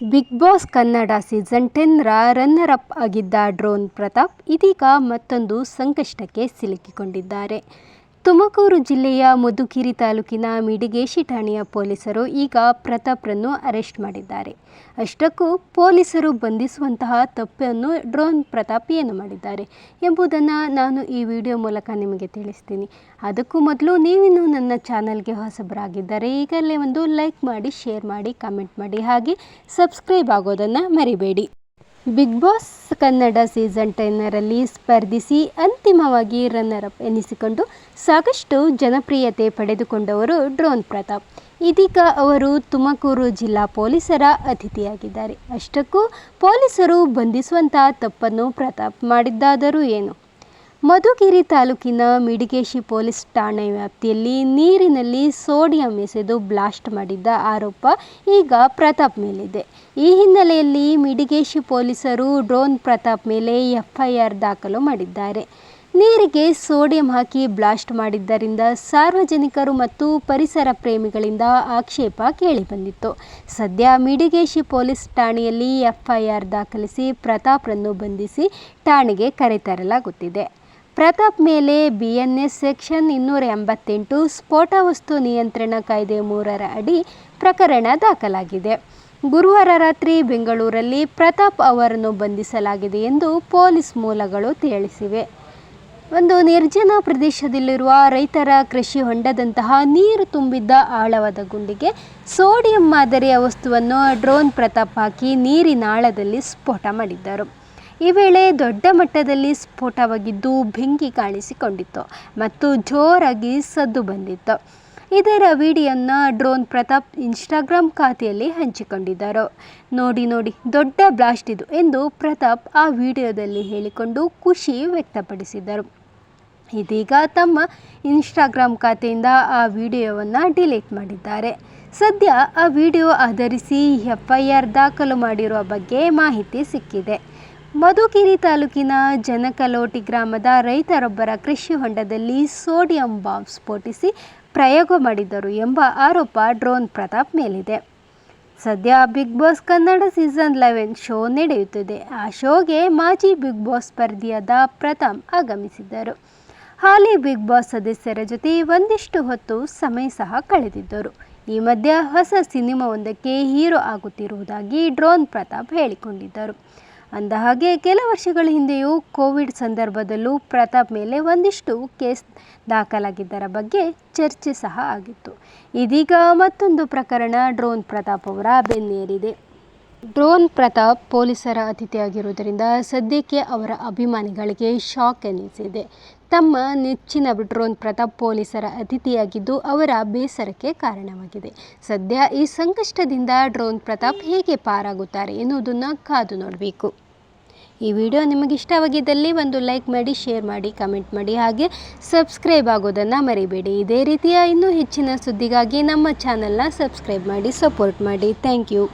Big boss Kannada season ಟೆನ್ರ runner up ಆಗಿದ್ದ drone Pratap ಇದೀಗ ಮತ್ತೊಂದು ಸಂಕಷ್ಟಕ್ಕೆ ಸಿಲುಕಿಕೊಂಡಿದ್ದಾರೆ. ತುಮಕೂರು ಜಿಲ್ಲೆಯ ಮಧುಗಿರಿ ತಾಲೂಕಿನ ಮಿಡಿಗೇಶಿ ಠಾಣೆಯ ಪೊಲೀಸರು ಈಗ ಪ್ರತಾಪ್ರನ್ನು ಅರೆಸ್ಟ್ ಮಾಡಿದ್ದಾರೆ. ಅಷ್ಟಕ್ಕೂ ಪೊಲೀಸರು ಬಂಧಿಸುವಂತಹ ತಪ್ಪನ್ನು ಡ್ರೋನ್ ಪ್ರತಾಪ್ ಏನು ಮಾಡಿದ್ದಾರೆ ಎಂಬುದನ್ನು ನಾನು ಈ ವಿಡಿಯೋ ಮೂಲಕ ನಿಮಗೆ ತಿಳಿಸ್ತೀನಿ. ಅದಕ್ಕೂ ಮೊದಲು ನೀವಿನ್ನೂ ನನ್ನ ಚಾನಲ್ಗೆ ಹೊಸಬರಾಗಿದ್ದಾರೆ ಈಗಲೇ ಒಂದು ಲೈಕ್ ಮಾಡಿ, ಶೇರ್ ಮಾಡಿ, ಕಮೆಂಟ್ ಮಾಡಿ, ಹಾಗೆ ಸಬ್ಸ್ಕ್ರೈಬ್ ಆಗೋದನ್ನು ಮರಿಬೇಡಿ. ಬಿಗ್ ಬಾಸ್ ಕನ್ನಡ ಸೀಸನ್ ಟೆನ್ನರಲ್ಲಿ ಸ್ಪರ್ಧಿಸಿ ಅಂತಿಮವಾಗಿ ರನ್ನರ್ ಅಪ್ ಎನಿಸಿಕೊಂಡು ಸಾಕಷ್ಟು ಜನಪ್ರಿಯತೆ ಪಡೆದುಕೊಂಡವರು ಡ್ರೋನ್ ಪ್ರತಾಪ್. ಇದೀಗ ಅವರು ತುಮಕೂರು ಜಿಲ್ಲಾ ಪೊಲೀಸರ ಅತಿಥಿಯಾಗಿದ್ದಾರೆ. ಅಷ್ಟಕ್ಕೂ ಪೊಲೀಸರು ಬಂಧಿಸುವಂತಹ ತಪ್ಪನ್ನು ಪ್ರತಾಪ್ ಮಾಡಿದ್ದಾದರೂ ಏನು? ಮಧುಗಿರಿ ತಾಲೂಕಿನ ಮಿಡಿಗೇಶಿ ಪೊಲೀಸ್ ಠಾಣೆ ವ್ಯಾಪ್ತಿಯಲ್ಲಿ ನೀರಿನಲ್ಲಿ ಸೋಡಿಯಂ ಎಸೆದು ಬ್ಲಾಸ್ಟ್ ಮಾಡಿದ್ದ ಆರೋಪ ಈಗ ಪ್ರತಾಪ್ ಮೇಲಿದೆ. ಈ ಹಿನ್ನೆಲೆಯಲ್ಲಿ ಮಿಡಿಗೇಶಿ ಪೊಲೀಸರು ಡ್ರೋನ್ ಪ್ರತಾಪ್ ಮೇಲೆ ಎಫ್ಐಆರ್ ದಾಖಲು ಮಾಡಿದ್ದಾರೆ. ನೀರಿಗೆ ಸೋಡಿಯಂ ಹಾಕಿ ಬ್ಲಾಸ್ಟ್ ಮಾಡಿದ್ದರಿಂದ ಸಾರ್ವಜನಿಕರು ಮತ್ತು ಪರಿಸರ ಪ್ರೇಮಿಗಳಿಂದ ಆಕ್ಷೇಪ ಕೇಳಿಬಂದಿತ್ತು. ಸದ್ಯ ಮಿಡಿಗೇಶಿ ಪೊಲೀಸ್ ಠಾಣೆಯಲ್ಲಿ ಎಫ್ಐಆರ್ ದಾಖಲಿಸಿ ಪ್ರತಾಪ್ರನ್ನು ಬಂಧಿಸಿ ಠಾಣೆಗೆ ಕರೆತರಲಾಗುತ್ತಿದೆ. ಪ್ರತಾಪ್ ಮೇಲೆ ಬಿಎನ್ಎಸ್ ಸೆಕ್ಷನ್ ಇನ್ನೂರ ಎಂಬತ್ತೆಂಟು ಸ್ಫೋಟ ವಸ್ತು ನಿಯಂತ್ರಣ ಕಾಯ್ದೆ ಮೂರರ ಅಡಿ ಪ್ರಕರಣ ದಾಖಲಾಗಿದೆ. ಗುರುವಾರ ರಾತ್ರಿ ಬೆಂಗಳೂರಲ್ಲಿ ಪ್ರತಾಪ್ ಅವರನ್ನು ಬಂಧಿಸಲಾಗಿದೆ ಎಂದು ಪೊಲೀಸ್ ಮೂಲಗಳು ತಿಳಿಸಿವೆ. ಒಂದು ನಿರ್ಜನ ಪ್ರದೇಶದಲ್ಲಿರುವ ರೈತರ ಕೃಷಿ ಹೊಂಡದಂತಹ ನೀರು ತುಂಬಿದ್ದ ಆಳವಾದ ಗುಂಡಿಗೆ ಸೋಡಿಯಂ ಮಾದರಿಯ ವಸ್ತುವನ್ನು ಡ್ರೋನ್ ಪ್ರತಾಪ್ ಹಾಕಿ ನೀರಿನಾಳದಲ್ಲಿ ಸ್ಫೋಟ ಮಾಡಿದ್ದರು. ಈ ವೇಳೆ ದೊಡ್ಡ ಮಟ್ಟದಲ್ಲಿ ಸ್ಫೋಟವಾಗಿದ್ದು ಬೆಂಕಿ ಕಾಣಿಸಿಕೊಂಡಿತ್ತು ಮತ್ತು ಜೋರಾಗಿ ಸದ್ದು ಬಂದಿತ್ತು. ಇದರ ವಿಡಿಯೋನ ಡ್ರೋನ್ ಪ್ರತಾಪ್ ಇನ್ಸ್ಟಾಗ್ರಾಮ್ ಖಾತೆಯಲ್ಲಿ ಹಂಚಿಕೊಂಡಿದ್ದರು. ನೋಡಿ ನೋಡಿ, ದೊಡ್ಡ ಬ್ಲಾಸ್ಟ್ ಇದು ಎಂದು ಪ್ರತಾಪ್ ಆ ವಿಡಿಯೋದಲ್ಲಿ ಹೇಳಿಕೊಂಡು ಖುಷಿ ವ್ಯಕ್ತಪಡಿಸಿದರು. ಇದೀಗ ತಮ್ಮ ಇನ್ಸ್ಟಾಗ್ರಾಮ್ ಖಾತೆಯಿಂದ ಆ ವಿಡಿಯೋವನ್ನು ಡಿಲೀಟ್ ಮಾಡಿದ್ದಾರೆ. ಸದ್ಯ ಆ ವಿಡಿಯೋ ಆಧರಿಸಿ ಎಫ್ಐಆರ್ ದಾಖಲು ಮಾಡಿರುವ ಬಗ್ಗೆ ಮಾಹಿತಿ ಸಿಕ್ಕಿದೆ. ಮಧುಗಿರಿ ತಾಲೂಕಿನ ಜನಕಲೋಟಿ ಗ್ರಾಮದ ರೈತರೊಬ್ಬರ ಕೃಷಿ ಹೊಂಡದಲ್ಲಿ ಸೋಡಿಯಂ ಬಾಂಬ್ ಸ್ಫೋಟಿಸಿ ಪ್ರಯೋಗ ಮಾಡಿದ್ದರು ಎಂಬ ಆರೋಪ ಡ್ರೋನ್ ಪ್ರತಾಪ್ ಮೇಲಿದೆ. ಸದ್ಯ big boss Kannada season eleven show ನಡೆಯುತ್ತಿದೆ. ಆ ಶೋಗೆ ಮಾಜಿ ಬಿಗ್ ಬಾಸ್ ಸ್ಪರ್ಧಿಯಾದ ಪ್ರತಾಪ್ ಆಗಮಿಸಿದ್ದರು. ಹಾಲಿ ಬಿಗ್ ಬಾಸ್ ಸದಸ್ಯರ ಜೊತೆ ಒಂದಿಷ್ಟು ಹೊತ್ತು ಸಮಯ ಸಹ ಕಳೆದಿದ್ದರು. ಈ ಮಧ್ಯೆ ಹೊಸ ಸಿನಿಮಾವೊಂದಕ್ಕೆ ಹೀರೋ ಆಗುತ್ತಿರುವುದಾಗಿ ಡ್ರೋನ್ ಪ್ರತಾಪ್ ಹೇಳಿಕೊಂಡಿದ್ದರು. ಅಂದಹಾಗೆ ಕೆಲ ವರ್ಷಗಳ ಹಿಂದೆಯೂ ಕೋವಿಡ್ ಸಂದರ್ಭದಲ್ಲೂ ಪ್ರತಾಪ್ ಮೇಲೆ ಒಂದಿಷ್ಟು ಕೇಸ್ ದಾಖಲಾಗಿದ್ದರ ಬಗ್ಗೆ ಚರ್ಚೆ ಸಹ ಆಗಿತ್ತು. ಇದೀಗ ಮತ್ತೊಂದು ಪ್ರಕರಣ ಡ್ರೋನ್ ಪ್ರತಾಪ್ ಅವರ ಬೆನ್ನೇರಿದೆ. ಡ್ರೋನ್ ಪ್ರತಾಪ್ ಪೊಲೀಸರ ಅತಿಥಿಯಾಗಿರುವುದರಿಂದ ಸದ್ಯಕ್ಕೆ ಅವರ ಅಭಿಮಾನಿಗಳಿಗೆ ಶಾಕ್ ಎನಿಸಿದೆ. ತಮ್ಮ ನೆಚ್ಚಿನ ಡ್ರೋನ್ ಪ್ರತಾಪ್ ಪೊಲೀಸರ ಅತಿಥಿಯಾಗಿದ್ದು ಅವರ ಬೇಸರಕ್ಕೆ ಕಾರಣವಾಗಿದೆ. ಸದ್ಯ ಈ ಸಂಕಷ್ಟದಿಂದ ಡ್ರೋನ್ ಪ್ರತಾಪ್ ಹೇಗೆ ಪಾರಾಗುತ್ತಾರೆ ಎನ್ನುವುದನ್ನು ಕಾದು ನೋಡಬೇಕು. ಈ ವಿಡಿಯೋ ನಿಮಗೆ ಇಷ್ಟವಾಗಿದ್ದಲ್ಲಿ ಒಂದು ಲೈಕ್ ಮಾಡಿ, ಶೇರ್ ಮಾಡಿ, ಕಮೆಂಟ್ ಮಾಡಿ ಹಾಗೆ ಸಬ್ಸ್ಕ್ರೈಬ್ ಆಗೋದನ್ನು ಮರಿಬೇಡಿ. ಇದೇ ರೀತಿಯ ಇನ್ನೂ ಹೆಚ್ಚಿನ ಸುದ್ದಿಗಾಗಿ ನಮ್ಮ ಚಾನಲ್ನ ಸಬ್ಸ್ಕ್ರೈಬ್ ಮಾಡಿ, ಸಪೋರ್ಟ್ ಮಾಡಿ. Thank you.